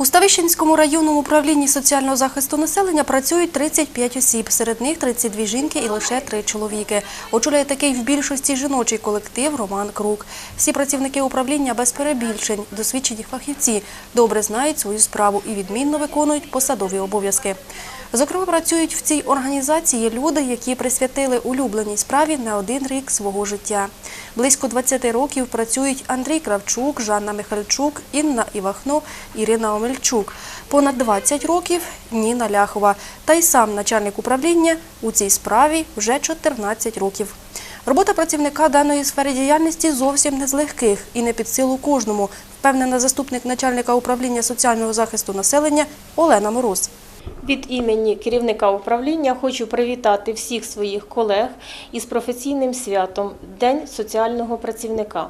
У Ставищенському районному управлінні соціального захисту населення працюють 35 осіб, серед них 32 жінки і лише 3 чоловіки. Очолює такий в більшості жіночий колектив Роман Крук. Всі працівники управління без перебільшень, досвідчені фахівці, добре знають свою справу і відмінно виконують посадові обов'язки. Зокрема, працюють в цій організації люди, які присвятили улюбленій справі не один рік свого життя. Близько 20 років працюють Андрій Кравчук, Жанна Михальчук, Інна Івахно, Ірина Омельчук. Понад 20 років Ніна Ляхова. Та й сам начальник управління у цій справі вже 14 років. Робота працівника даної сфери діяльності зовсім не з легких і не під силу кожному, впевнена заступник начальника управління соціального захисту населення Олена Мороз. Від імені керівника управління хочу привітати всіх своїх колег із професійним святом День соціального працівника.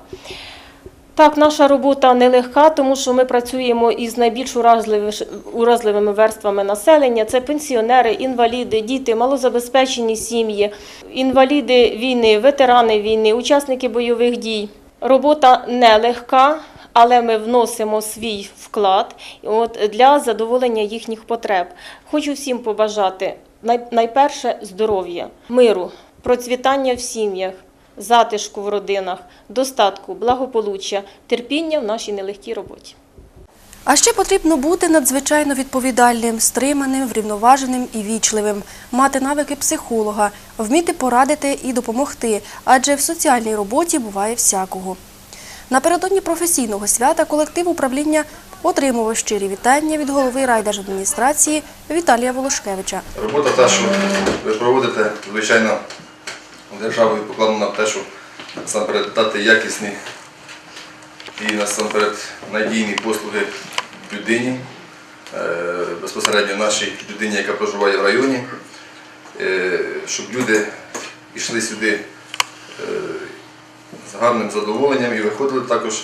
Так, наша робота нелегка, тому що ми працюємо із найбільш уразливими верствами населення. Це пенсіонери, інваліди, діти, малозабезпечені сім'ї, інваліди війни, ветерани війни, учасники бойових дій. Робота нелегка, але ми вносимо свій вклад от, для задоволення їхніх потреб. Хочу всім побажати най- найперше здоров'я, миру, процвітання в сім'ях, затишку в родинах, достатку, благополуччя, терпіння в нашій нелегкій роботі. А ще потрібно бути надзвичайно відповідальним, стриманим, врівноваженим і вічливим, мати навики психолога, вміти порадити і допомогти, адже в соціальній роботі буває всякого. Напередодні професійного свята колектив управління отримував щирі вітання від голови райдержадміністрації Віталія Волошкевича. Робота та, що ви проводите, звичайно, державою покладена на те, щоб насамперед дати якісні і насамперед надійні послуги людині, е, безпосередньо нашій людині, яка проживає в районі, е, щоб люди йшли сюди з гарним задоволенням і виходили також,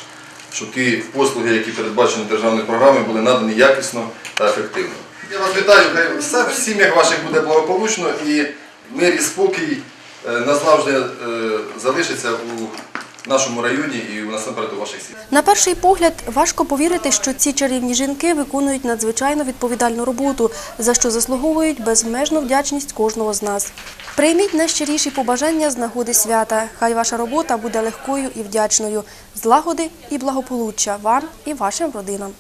щоб ті послуги, які передбачені державною програмою, були надані якісно та ефективно. Я вас вітаю, хай все в сім'ях ваших буде благополучно і мир і спокій е, назавжди е, залишиться у нашому районі і насамперед у ваших сім'ях. На перший погляд важко повірити, що ці чарівні жінки виконують надзвичайно відповідальну роботу, за що заслуговують безмежну вдячність кожного з нас. Прийміть найщиріші побажання з нагоди свята. Хай ваша робота буде легкою і вдячною, злагоди і благополуччя вам і вашим родинам.